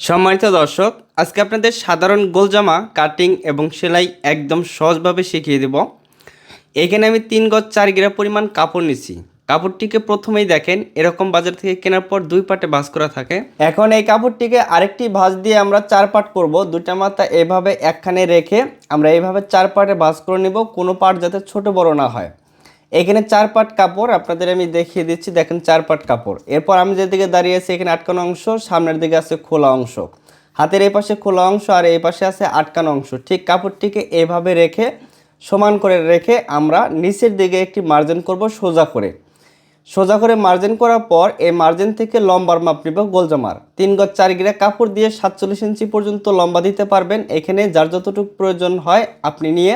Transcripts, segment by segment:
সম্মানিত দর্শক, আজকে আপনাদের সাধারণ গোলজামা, কাটিং এবং সেলাই একদম সহজভাবে শিখিয়ে দেব। এখানে আমি তিন গজ চার গিরা পরিমাণ কাপড় নিছি কাপড়টিকে প্রথমেই দেখেন, এরকম বাজার থেকে কেনার পর দুই পাটে ভাঁজ করা থাকে। এখন এই কাপড়টিকে আরেকটি ভাঁজ দিয়ে আমরা চার পাট করব। দুটা মাথা এভাবে একখানে রেখে আমরা এইভাবে চার পাটে ভাঁজ করে নেব, কোনো পাট যাতে ছোট বড় না হয়। এখানে চার পাট কাপড়, আপনাদের আমি দেখিয়ে দিচ্ছি, দেখেন চার পাট কাপড়। এরপর আমি যেদিকে দাঁড়িয়ে আছি, এখানে আটকানো অংশ, সামনের দিকে আছে খোলা অংশ। হাতের এই পাশে খোলা অংশ আর এই পাশে আছে আটকানো অংশ। ঠিক কাপড়টিকে এভাবে রেখে, সমান করে রেখে আমরা নিচের দিকে একটি মার্জিন করব সোজা করে। সোজা করে মার্জিন করার পর এই মার্জিন থেকে লম্বার মাপ নিব গোলজামার। তিন গজ চার গিরা কাপড় দিয়ে সাতচল্লিশ ইঞ্চি পর্যন্ত লম্বা দিতে পারবেন। এখানে যার যতটুকু প্রয়োজন হয় আপনি নিয়ে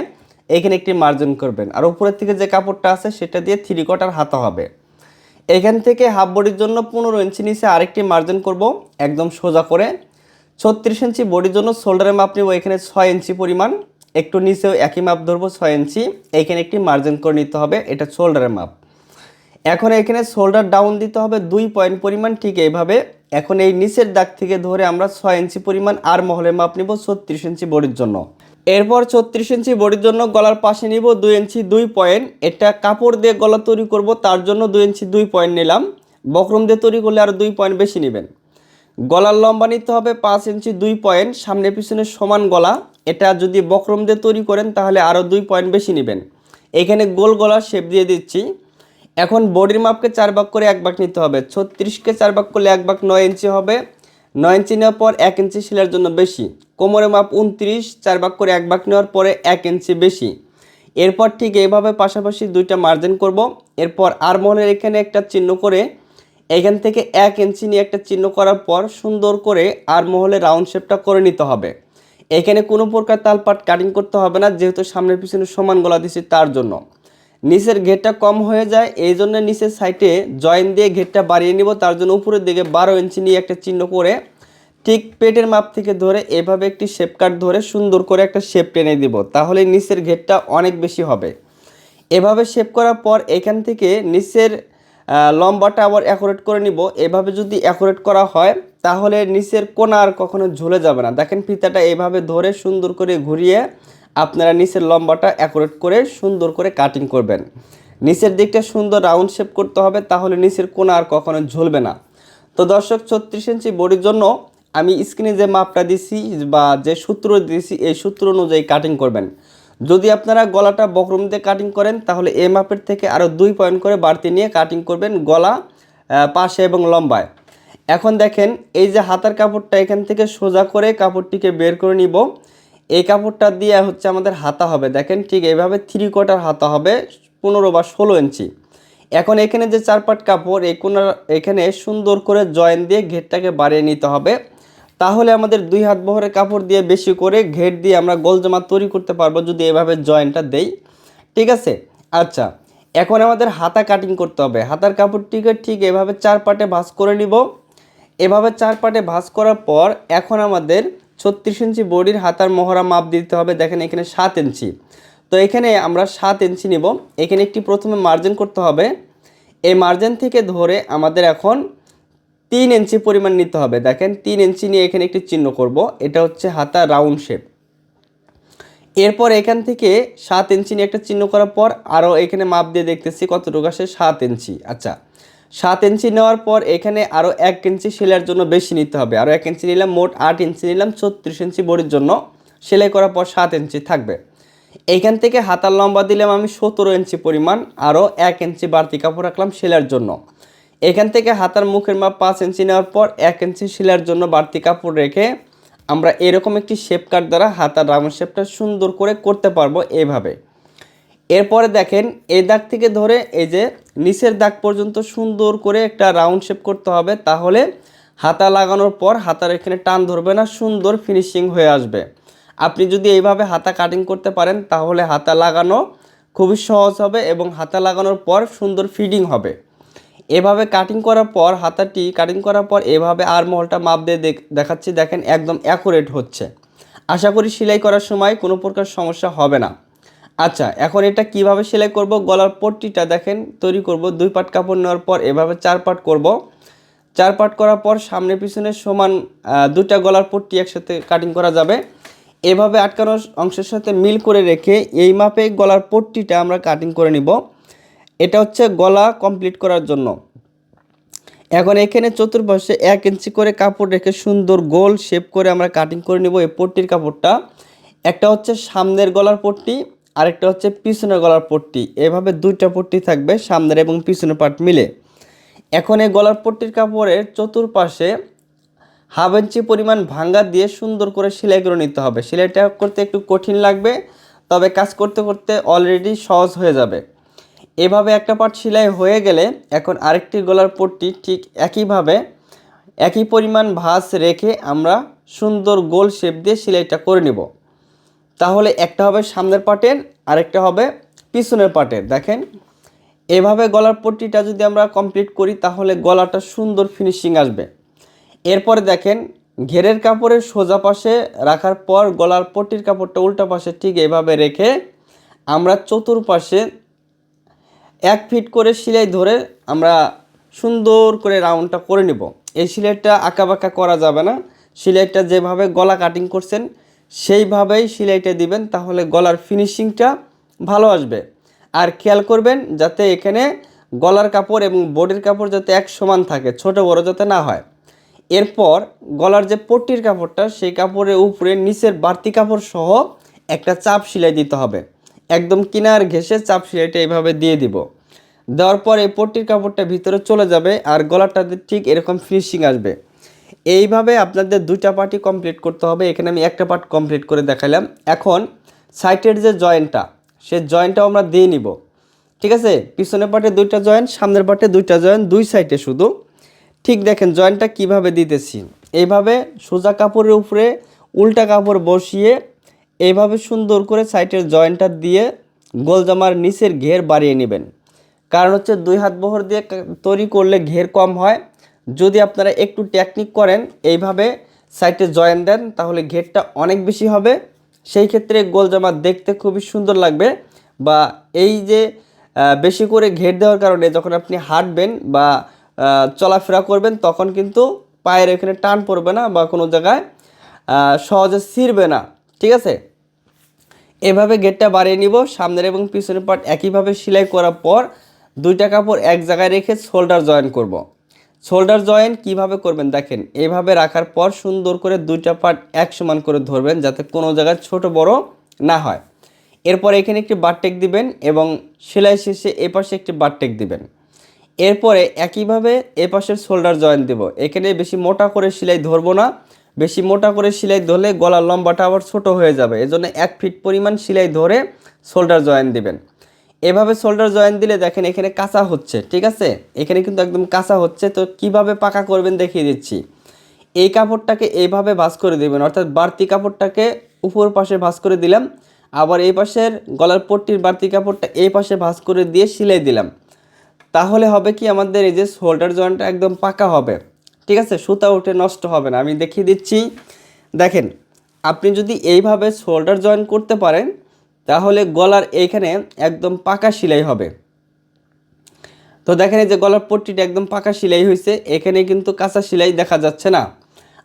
এখানে একটি মার্জিন করবেন। আর উপরের থেকে যে কাপড়টা আছে, সেটা দিয়ে থ্রি কোয়ার্টার হাতা হবে। এখান থেকে হাফ বডির জন্য পনেরো ইঞ্চি নিচে আরেকটি মার্জিন করব, একদম সোজা করে। ছত্রিশ ইঞ্চি বডির জন্য শোল্ডারের মাপ নিব, এখানে ছয় ইঞ্চি পরিমাণ। একটু নিচেও একই মাপ ধরবো, ছয় ইঞ্চি এখানে একটি মার্জিন করে নিতে হবে, এটা শোল্ডারের মাপ। এখন এখানে শোল্ডার ডাউন দিতে হবে, দুই পয়েন্ট পরিমাণ, ঠিক এইভাবে। এখন এই নিচের দাগ থেকে ধরে আমরা ছয় ইঞ্চি পরিমাণ আর মহলে মাপ নিব, ছত্রিশ ইঞ্চি বডির জন্য। এরপর ছত্রিশ ইঞ্চি বডির জন্য গলার পাশে নিব দুই ইঞ্চি দুই পয়েন্ট। এটা কাপড় দিয়ে গলা তৈরি করব, তার জন্য দুই ইঞ্চি দুই পয়েন্ট নিলাম। বক্রম দিয়ে তৈরি করলে আরও দুই পয়েন্ট বেশি নেবেন। গলার লম্বা নিতে হবে পাঁচ ইঞ্চি দুই পয়েন্ট, সামনে পিছনে সমান গলা। এটা যদি বক্রম দিয়ে তৈরি করেন, তাহলে আরও দুই পয়েন্ট বেশি নেবেন। এখানে গোল গলার শেপ দিয়ে দিচ্ছি। এখন বডির মাপকে চার ভাগ করে এক ভাগ নিতে হবে। ছত্রিশকে চার ভাগ করলে এক ভাগ নয় ইঞ্চি হবে। নয় ইঞ্চি নেওয়ার পর এক ইঞ্চি সেলাইয়ের জন্য বেশি। কোমরের মাপ উনত্রিশ, চার ভাগ করে এক ভাগ নেওয়ার পরে এক ইঞ্চি বেশি। এরপর ঠিক এইভাবে পাশাপাশি দুইটা মার্জিন করব। এরপর আর মহলের এখানে একটা চিহ্ন করে এখান থেকে এক ইঞ্চি নিয়ে একটা চিহ্ন করার পর সুন্দর করে আর মহলে রাউন্ড শেপটা করে নিতে হবে। এখানে কোনো প্রকার তালপাট কাটিং করতে হবে না, যেহেতু সামনের পিছনে সমান গলা দিচ্ছি তার জন্য। নিচের ঘেরটা কম হয়ে যায়, এই জন্য নিচের সাইডে জয়েন দিয়ে ঘেরটা বাড়িয়ে নিব। তার জন্য উপরের দিকে বারো ইঞ্চি নিয়ে একটা চিহ্ন করে ঠিক পেটের মাপ থেকে ধরে এভাবে একটি শেপ কাট ধরে সুন্দর করে একটা শেপ টেনে দিব, তাহলে নিচের ঘেরটা অনেক বেশি হবে। এভাবে শেপ করার পর এখান থেকে নিচের লম্বাটা আবার অ্যাকোরেট করে নিব। এভাবে যদি অ্যাকুরেট করা হয়, তাহলে নিচের কোনা আর কখনো ঝুলে যাবে না। দেখেন ফিতাটা এভাবে ধরে সুন্দর করে ঘুরিয়ে আপনারা নিচের লম্বাটা অ্যাকোরেট করে সুন্দর করে কাটিং করবেন। নিচের দিকটা সুন্দর রাউন্ড শেপ করতে হবে, তাহলে নিচের কোনা আর কখনো ঝুলবে না। তো দর্শক, ছত্রিশ ইঞ্চি বডির জন্য আমি স্ক্রিনে যে মাপটা দিছি বা যে সূত্র দিয়েছি এই সূত্র অনুযায়ী কাটিং করবেন। যদি আপনারা গলাটা বকরম দিয়ে কাটিং করেন, তাহলে এই মাপের থেকে আরও দুই পয়েন্ট করে বাড়তি নিয়ে কাটিং করবেন গলা পাশে এবং লম্বায়। এখন দেখেন, এই যে হাতার কাপড়টা এখান থেকে সোজা করে কাপড়টিকে বের করে নিব। এই কাপড়টা দিয়ে হচ্ছে আমাদের হাতা হবে। দেখেন ঠিক এইভাবে থ্রি কোয়ার্টার হাতা হবে, পনেরো বা ষোলো ইঞ্চি। এখন এখানে যে চারপাট কাপড়, এই কোনার এখানে সুন্দর করে জয়েন দিয়ে ঘেরটাকে বাড়িয়ে নিতে হবে। তাহলে আমাদের দুই হাত বহরের কাপড় দিয়ে বেশি করে ঘের দিয়ে আমরা গোল জামা তৈরি করতে পারব যদি এভাবে জয়েন্টটা দেই। ঠিক আছে? আচ্ছা এখন আমাদের হাতা কাটিং করতে হবে। হাতার কাপড়টিকে ঠিক এভাবে চার পাটে ভাঁজ করে নিব। এভাবে চার পাটে ভাঁজ করার পর এখন আমাদের ছত্রিশ ইঞ্চি বডির হাতার মহড়া মাপ দিতে হবে। দেখেন এখানে সাত ইঞ্চি। তো এখানে আমরা সাত ইঞ্চি নিব। এখানে একটি প্রথমে মার্জিন করতে হবে। এই মার্জিন থেকে ধরে আমাদের এখন তিন ইঞ্চি পরিমাণ নিতে হবে। দেখেন, তিন ইঞ্চি নিয়ে এখানে একটি চিহ্ন করব। এটা হচ্ছে হাতা রাউন্ড শেপ। এরপর এখান থেকে সাত ইঞ্চি নিয়ে একটা চিহ্ন করার পর আরও এখানে মাপ দিয়ে দেখতেছি কতটুকু আসে সাত ইঞ্চি। আচ্ছা সাত ইঞ্চি নেওয়ার পর এখানে আরও এক ইঞ্চি সেলাইয়ের জন্য বেশি নিতে হবে। আরও এক ইঞ্চি নিলাম, মোট আট ইঞ্চি নিলাম, ছত্রিশ ইঞ্চি বডির জন্য সেলাই করার পর সাত ইঞ্চি থাকবে। এইখান থেকে হাতার লম্বা দিলাম আমি সতেরো ইঞ্চি পরিমাণ আরও এক ইঞ্চি বাড়তি কাপড় রাখলাম সেলাইয়ের জন্য। এখান থেকে হাতার মুখের মাপ পাঁচ ইঞ্চি নেওয়ার পর এক ইঞ্চি শিলার জন্য বাড়তি কাপড় রেখে আমরা এরকম একটি শেপ কাট দ্বারা হাতার রাউন্ড শেপটা সুন্দর করে করতে পারব এভাবে। এরপরে দেখেন, এই দাগ থেকে ধরে এই যে নিচের দাগ পর্যন্ত সুন্দর করে একটা রাউন্ড শেপ করতে হবে, তাহলে হাতা লাগানোর পর হাতার এখানে টান ধরবে না, সুন্দর ফিনিশিং হয়ে আসবে। আপনি যদি এইভাবে হাতা কাটিং করতে পারেন, তাহলে হাতা লাগানো খুবই সহজ হবে এবং হাতা লাগানোর পর সুন্দর ফিডিং হবে। এভাবে কাটিং করার পর, হাতাটি কাটিং করার পর এভাবে আর মহলটা মাপ দিয়ে দেখ- দেখাচ্ছি, দেখেন একদম অ্যাকুরেট হচ্ছে। আশা করি সেলাই করার সময় কোনো প্রকার সমস্যা হবে না। আচ্ছা এখন এটা কীভাবে সেলাই করব? গলার পট্টিটা দেখেন, তৈরি করব। দুই পাট কাপড় নেওয়ার পর এভাবে চার পাট করব। চার পাট করার পর সামনে পিছনে সমান দুটা গলার পট্টি একসাথে কাটিং করা যাবে। এভাবে আটকানো অংশের সাথে মিল করে রেখে এই মাপে গলার পট্টিটা আমরা কাটিং করে নিব। এটা হচ্ছে গলা কমপ্লিট করার জন্য। এখন এখানে চতুর্পাশে এক ইঞ্চি করে কাপড় রেখে সুন্দর গোল শেপ করে আমরা কাটিং করে নিব এই পট্টির কাপড়টা। একটা হচ্ছে সামনের গলার পট্টি, আরেকটা হচ্ছে পিছনের গলার পট্টি। এভাবে দুইটা পট্টি থাকবে সামনের এবং পিছনের পার্ট মিলে। এখন এই গলার পট্টির কাপড়ের চতুর্পাশে হাফ ইঞ্চি পরিমাণ ভাঙ্গা দিয়ে সুন্দর করে সেলাই করে নিতে হবে। সেলাইটা করতে একটু কঠিন লাগবে, তবে কাজ করতে করতে অলরেডি সহজ হয়ে যাবে। এভাবে একটা পার্ট সেলাই হয়ে গেলে এখন আরেকটি গলার পট্টি ঠিক একইভাবে একই পরিমাণ ভাঁজ রেখে আমরা সুন্দর গোল শেপ দিয়ে সেলাইটা করে নিব। তাহলে একটা হবে সামনের পাটের, আরেকটা হবে পিছনের পাটের। দেখেন, এভাবে গলার পট্টিটা যদি আমরা কমপ্লিট করি, তাহলে গলাটা সুন্দর ফিনিশিং আসবে। এরপরে দেখেন, ঘেরের কাপড়ের সোজা পাশে রাখার পর গলার পট্টির কাপড়টা উল্টা পাশে ঠিক এভাবে রেখে আমরা চতুর্পাশে এক ফিট করে সেলাই ধরে আমরা সুন্দর করে রাউন্ডটা করে নিব। এই সেলাইটা আঁকাবাঁকা করা যাবে না। সেলাইটা যেভাবে গলা কাটিং করছেন, সেইভাবেই সেলাইটা দিবেন, তাহলে গলার ফিনিশিংটা ভালো আসবে। আর খেয়াল করবেন যাতে এখানে গলার কাপড় এবং বডির কাপড় যাতে এক সমান থাকে, ছোট বড় যাতে না হয়। এরপর গলার যে পট্টির কাপড়টা, সেই কাপড়ের উপরে নিচের বাড়তি কাপড় সহ একটা চাপ সেলাই দিতে হবে। একদম কিনার ঘেসে চাপ সেলাইটা এইভাবে দিয়ে দিব। দেওয়ার পর পট্টির কাপড়টা ভিতরে চলে যাবে আর গলাটাতে ঠিক এরকম ফিনিশিং আসবে। এইভাবে আপনাদের দুইটা পার্টি কমপ্লিট করতে হবে। এখানে আমি একটা পার্ট কমপ্লিট করে দেখালাম। এখন সাইটের যে জয়েন্টটা সে জয়েন্টটাও আমরা দিয়ে নিব। ঠিক আছে? পিছনের পার্টে দুইটা জয়েন্ট সামনের পার্টে দুইটা জয়েন্ট দুই সাইডে শুধু। ঠিক দেখেন জয়েন্টটা কীভাবে দিতেছি? এইভাবে সোজা কাপড়ের উপরে উল্টা কাপড় বসিয়ে এইভাবে সুন্দর করে সাইটের জয়েন্টটা দিয়ে গোল জামার নিচের ঘের বাড়িয়ে নেবেন। কারণ হচ্ছে দুই হাত বহর দিয়ে তৈরি করলে ঘের কম হয়। যদি আপনারা একটু টেকনিক করেন, এইভাবে সাইটে জয়েন দেন, তাহলে ঘেরটা অনেক বেশি হবে। সেই ক্ষেত্রে গোল জামা দেখতে খুবই সুন্দর লাগবে বা এই যে বেশি করে ঘের দেওয়ার কারণে যখন আপনি হাঁটবেন বা চলাফেরা করবেন, তখন কিন্তু পায়ের এখানে টান পড়বে না বা কোনো জায়গায় সহজে ছিঁড়বে না। ঠিক আছে? এভাবে গেটটা বাড়িয়ে নিব। সামনের এবং পিছনের পার্ট একইভাবে সেলাই করার পর দুইটা কাপড় এক জায়গায় রেখে শোল্ডার জয়েন করব। শোল্ডার জয়েন কীভাবে করবেন দেখেন, এভাবে রাখার পর সুন্দর করে দুইটা পার্ট এক সমান করে ধরবেন যাতে কোনো জায়গায় ছোট বড় না হয়। এরপর এখানে একটি বারটেক দিবেন এবং সেলাই শেষে এ পাশে একটি বারটেক দিবেন। এরপরে একইভাবে এ পাশের শোল্ডার জয়েন দেব। এখানে বেশি মোটা করে সেলাই ধরবো না। বেশি মোটা করে সেলাই ধরলে গলার লম্বাটা আবার ছোট হয়ে যাবে। এজন্য এক ফিট পরিমাণ সেলাই ধরে শোল্ডার জয়েন দিবেন। এভাবে শোল্ডার জয়েন দিলে দেখেন এখানে কাঁচা হচ্ছে, ঠিক আছে? এখানে কিন্তু একদম কাঁচা হচ্ছে। তো কীভাবে পাকা করবেন দেখিয়ে দিচ্ছি। এই কাপড়টাকে এইভাবে ভাঁজ করে দেবেন। অর্থাৎ বাড়তি কাপড়টাকে উপর পাশে ভাঁজ করে দিলাম। আবার এই পাশের গলার পট্টির বাড়তি কাপড়টা এই পাশে ভাঁজ করে দিয়ে সেলাই দিলাম। তাহলে হবে কি, আমাদের এই যে শোল্ডার জয়েন্টটা একদম পাকা হবে। ঠিক আছে? সুতা উঠে নষ্ট হবে না। আমি দেখিয়ে দিচ্ছি। দেখেন, আপনি যদি এইভাবে শোল্ডার জয়েন করতে পারেন, তাহলে গলার এইখানে একদম পাকা সেলাই হবে। তো দেখেন এই যে গলার পট্টিটা একদম পাকা সেলাই হয়েছে এখানে কিন্তু কাঁচা সেলাই দেখা যাচ্ছে না।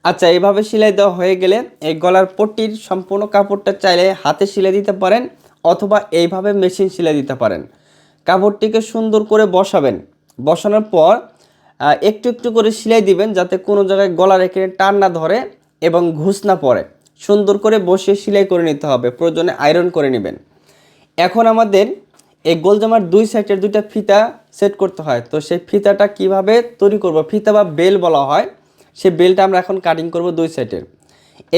আচ্ছা এইভাবে সেলাই দেওয়া হয়ে গেলে এই গলার পট্টির সম্পূর্ণ কাপড়টা চাইলে হাতে সেলাই দিতে পারেন অথবা এইভাবে মেশিন সেলাই দিতে পারেন। কাপড়টিকে সুন্দর করে বসাবেন। বসানোর পর একটু একটু করে সেলাই দিবেন যাতে কোনো জায়গায় গলার এখানে টান না ধরে এবং ঘুষ না পড়ে। সুন্দর করে বসিয়ে সেলাই করে নিতে হবে, প্রয়োজনে আয়রন করে নেবেন। এখন আমাদের এই গোলজামার দুই সাইডের দুইটা ফিতা সেট করতে হয়। তো সেই ফিতাটা কীভাবে তৈরি করব? ফিতা বা বেল বলা হয়। সেই বেলটা আমরা এখন কাটিং করব দুই সাইডের।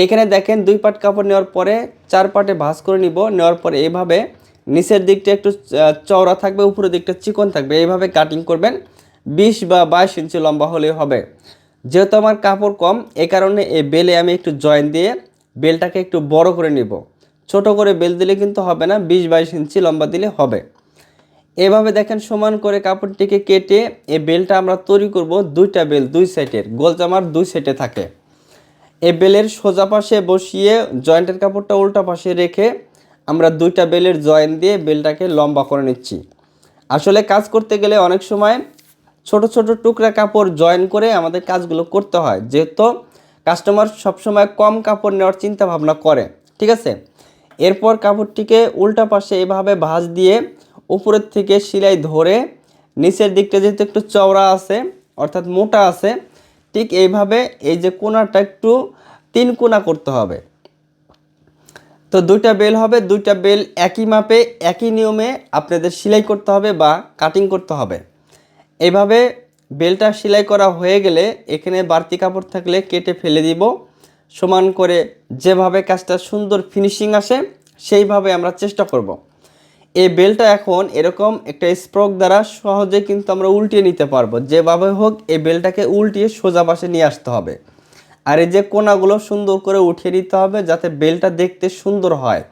এইখানে দেখেন দুই পাট কাপড় নেওয়ার পরে চার পাটে ভাঁজ করে নিব। নেওয়ার পরে এইভাবে নিচের দিকটা একটু চওড়া থাকবে, উপরের দিকটা চিকন থাকবে। এইভাবে কাটিং করবেন। বিশ বা বাইশ ইঞ্চি লম্বা হলেই হবে। যেহেতু আমার কাপড় কম, এ কারণে এই বেলে আমি একটু জয়েন দিয়ে বেলটাকে একটু বড় করে নিব। ছোট করে বেল দিলে কিন্তু হবে না, বিশ বাইশ ইঞ্চি লম্বা দিলে হবে। এভাবে দেখেন সমান করে কাপড়টিকে কেটে এই বেলটা আমরা তৈরি করব দুইটা বেল, দুই সাইডের। গোল জামার দুই সাইডে থাকে। এই বেলের সোজা পাশে বসিয়ে জয়েন্টের কাপড়টা উল্টা পাশে রেখে আমরা দুইটা বেলের জয়েন দিয়ে বেলটাকে লম্বা করে নিচ্ছি। আসলে কাজ করতে গেলে অনেক সময় ছোট ছোট টুকরা কাপড় জয়েন করে আমাদের কাজগুলো করতে হয়। যেহেতু কাস্টমার সবসময় কম কাপড় নেওয়ার চিন্তা ভাবনা করে, ঠিক আছে? এরপর কাপড়টিকে উল্টা পাশে এভাবে ভাঁজ দিয়ে উপরের থেকে সেলাই ধরে নিচের দিকটা যেহেতু একটু চওড়া আছে, অর্থাৎ মোটা আছে, ঠিক এইভাবে এই যে কোনাটা একটু তিন কোনা করতে হবে। তো দুইটা বেল হবে, দুইটা বেল একই মাপে, একই নিয়মে আপনাদের সেলাই করতে হবে বা কাটিং করতে হবে। এইভাবে বেলটা সেলাই করা হয়ে গেলে এখানে বাড়তি কাপড় থাকলে কেটে ফেলে দিব। সমান করে যেভাবে কাজটা সুন্দর ফিনিশিং আসে, সেইভাবে আমরা চেষ্টা করব। এই বেলটা এখন এরকম একটা স্প্রক দ্বারা সহজে কিন্তু আমরা উল্টিয়ে নিতে পারব। যেভাবে হোক, এই বেলটাকে উল্টিয়ে সোজা পাশে নিয়ে আসতে হবে। আর এই যে কোনাগুলো সুন্দর করে উঠিয়ে নিতে হবে যাতে বেলটা দেখতে সুন্দর হয়।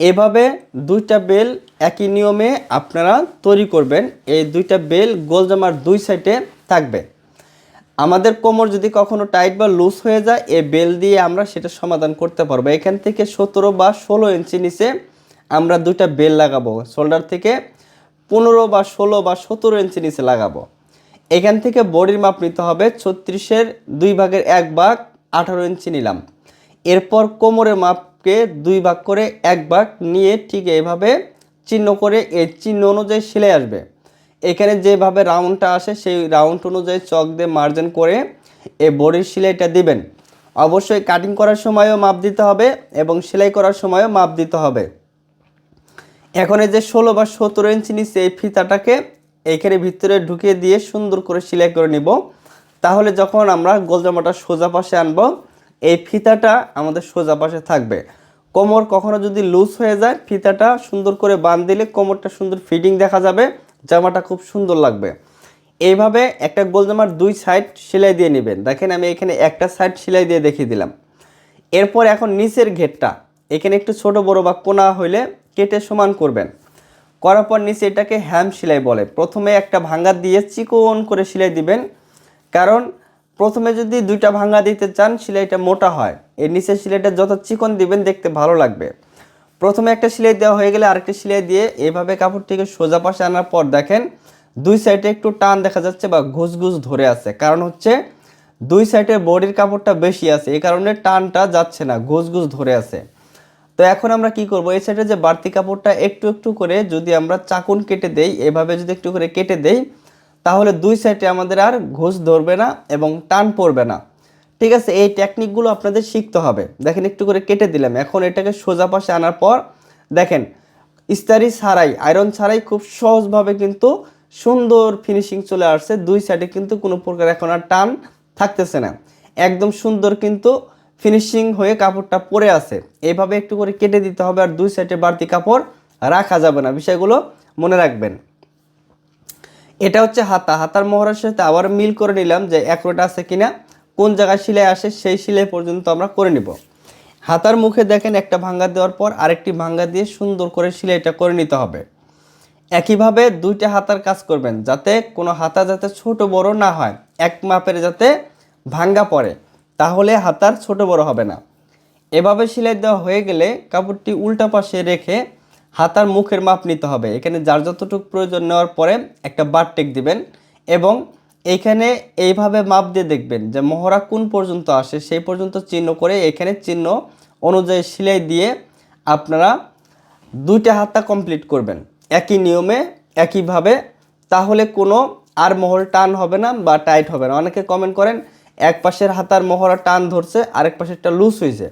এভাবে দুইটা বেল একই নিয়মে আপনারা তৈরি করবেন। এই দুইটা বেল গোলজামার দুই সাইডে থাকবে। আমাদের কোমর যদি কখনো টাইট বা লুজ হয়ে যায়, এই বেল দিয়ে আমরা সেটা সমাধান করতে পারব। এখান থেকে সতেরো বা ষোলো ইঞ্চি নিচে আমরা দুইটা বেল লাগাবো। শোল্ডার থেকে পনেরো বা ষোলো বা সতেরো ইঞ্চি নিচে লাগাবো। এখান থেকে বডির মাপ নিতে হবে, ছত্রিশের দুই ভাগের এক ভাগ আঠারো ইঞ্চি নিলাম। এরপর কোমরের মাপকে দুই ভাগ করে এক ভাগ নিয়ে ঠিক এইভাবে চিহ্ন করে এই চিহ্ন অনুযায়ী সেলাই আসবে। এখানে যেভাবে রাউন্ডটা আসে সেই রাউন্ড অনুযায়ী চক দিয়ে মার্জিন করে এই বডির সেলাইটা দিবেন। অবশ্যই কাটিং করার সময়ও মাপ দিতে হবে এবং সেলাই করার সময়ও মাপ দিতে হবে। এখন যে ষোলো বা সতেরো ইঞ্চি নিচে এই ফিতাটাকে এইখানে ভিতরে ঢুকিয়ে দিয়ে সুন্দর করে সেলাই করে নিব। তাহলে যখন আমরা গোলজামাটা সোজা পাশে আনব এই ফিতাটা আমাদের সোজা পাশে থাকবে। কোমর কখনো যদি লুজ হয়ে যায়, ফিতাটা সুন্দর করে বাঁধ দিলে কোমরটা সুন্দর ফিটিং দেখা যাবে, জামাটা খুব সুন্দর লাগবে। এইভাবে একটা গোলজামার দুই সাইড সেলাই দিয়ে নেবেন। দেখেন আমি এখানে একটা সাইড সেলাই দিয়ে দেখিয়ে দিলাম। এরপর এখন নিচের ঘেরটা, এখানে একটু ছোট, বড় বা কোনা হইলে কেটে সমান করবেন। করার পর নিচে এটাকে হ্যাম সেলাই বলে। প্রথমে একটা ভাঙ্গা দিয়ে চিকন করে সেলাই দিবেন, কারণ প্রথমে যদি দুইটা ভাঙা দিতে চান, সেলাইটা মোটা হয়। এর নিচে সেলাইটা যত চিকন দিবেন, দেখতে ভালো লাগবে। প্রথমে একটা সেলাই দেওয়া হয়ে গেলে আরেকটা সেলাই দিয়ে এভাবে কাপড়টিকে সোজা পাশে আনার পর দেখেন, দুই সাইডে একটু টান দেখা যাচ্ছে বা ঘুষ ঘুষ ধরে আছে। কারণ হচ্ছে, দুই সাইডে বডির কাপড়টা বেশি আছে। এই কারণে টানটা যাচ্ছে না ঘুষ ঘুষ ধরে আছে। তো এখন আমরা কি করব? এই সাইডে যে বাড়তি কাপড়টা একটু একটু করে যদি আমরা চাকুন কেটে দেই, এভাবে যদি একটু করে কেটে দেই তাহলে দুই সাইডে আমাদের আর ঘুষ ধরবে না এবং টান পড়বে না। ঠিক আছে, এই টেকনিকগুলো আপনাদের শিখতে হবে। দেখেন একটু করে কেটে দিলাম। এখন এটাকে সোজা পাশে আনার পর দেখেন, ইস্তারি ছাড়াই আয়রন ছাড়াই খুব সহজভাবে কিন্তু সুন্দর ফিনিশিং চলে আসছে। দুই সাইডে কিন্তু কোনো প্রকার এখন আর টান থাকতেছে না। একদম সুন্দর কিন্তু ফিনিশিং হয়ে কাপড়টা পরে আছে। এইভাবে একটু করে কেটে দিতে হবে আর দুই সাইডে বাড়তি কাপড় রাখা যাবে না। বিষয়গুলো মনে রাখবেন। এটা হচ্ছে হাতা। হাতার মোহরের সাথে আবার মিল করে নিলাম যে একরোটা আছে কিনা, কোন জায়গায় সিলাই আসে সেই সেলাই পর্যন্ত আমরা করে নিব। হাতার মুখে দেখেন একটা ভাঙ্গা দেওয়ার পর আরেকটি ভাঙ্গা দিয়ে সুন্দর করে সিলাইটা করে নিতে হবে। একইভাবে দুইটা হাতার কাজ করবেন যাতে কোনো হাতা যাতে ছোট বড় না হয়, এক মাপের যাতে ভাঙ্গা পড়ে, তাহলে হাতার ছোট বড় হবে না। এভাবে সেলাই দেওয়া হয়ে গেলে কাপড়টি উল্টা পাশে রেখে হাতার মুখের মাপ নিতে হবে। এখানে যার যতটুকু প্রয়োজন নেওয়ার পরে একটা বার টেক দিবেন এবং এইখানে এইভাবে মাপ দিয়ে দেখবেন যে মহড়া কোন পর্যন্ত আসে, সেই পর্যন্ত চিহ্ন করে এখানে চিহ্ন অনুযায়ী সেলাই দিয়ে আপনারা দুইটা হাতটা কমপ্লিট করবেন। একই নিয়মে, একইভাবে, তাহলে কোনো আর মহল টান হবে না বা টাইট হবে না। অনেকে কমেন্ট করেন, এক পাশের হাতার মহড়া টান ধরছে, আরেক পাশেরটা লুজ হয়েছে।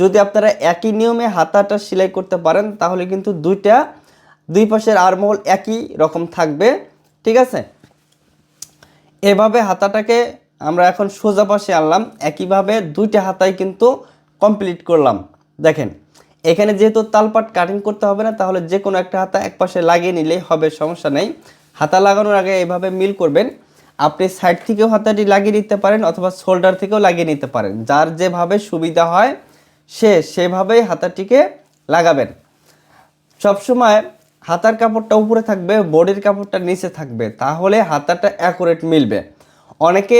যদি আপনারা একই নিয়মে হাতাটা সেলাই করতে পারেন, তাহলে কিন্তু দুইটা, দুই পাশের আরমহল একই রকম থাকবে, ঠিক আছে? এভাবে হাতাটাকে আমরা এখন সোজা পাশে আনলাম, একইভাবে দুইটা হাতাই কিন্তু কমপ্লিট করলাম। দেখেন, এখানে যেহেতু তালপাট কাটিং করতে হবে না, তাহলে যে কোনো একটা হাতা এক পাশে লাগিয়ে নিলেই হবে, সমস্যা নেই। হাতা লাগানোর আগে এভাবে মিল করবেন। আপনি সাইড থেকেও হাতাটি লাগিয়ে নিতে পারেন, অথবা শোল্ডার থেকেও লাগিয়ে নিতে পারেন। যার যেভাবে সুবিধা হয় সে সেভাবেই হাতাটিকে লাগাবেন। সবসময় হাতার কাপড়টা উপরে থাকবে, বডির কাপড়টা নিচে থাকবে, তাহলে হাতাটা অ্যাকুরেট মিলবে। অনেকে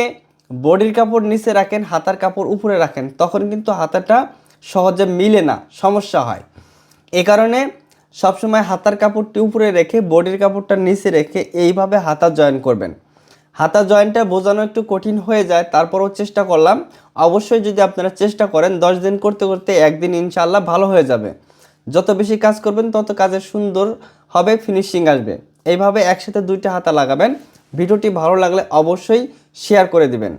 বডির কাপড় নিচে রাখেন, হাতার কাপড় উপরে রাখেন, তখন কিন্তু হাতাটা সহজে মিলে না, সমস্যা হয়। এ কারণে সবসময় হাতার কাপড়টি উপরে রেখে, বডির কাপড়টা নিচে রেখে এইভাবে হাতা জয়েন করবেন। হাতা জয়েন্টটা বোঝানো একটু কঠিন হয়ে যায়, তারপরও চেষ্টা করলাম অবশ্যই যদি আপনারা চেষ্টা করেন, দশ দিন করতে করতে একদিন ইনশাল্লাহ ভালো হয়ে যাবে। যত বেশি কাজ করবেন, তত কাজের সুন্দর হবে ফিনিশিং আসবে। এইভাবে একসাথে দুইটা হাতা লাগাবেন। ভিডিওটি ভালো লাগলে অবশ্যই শেয়ার করে দিবেন।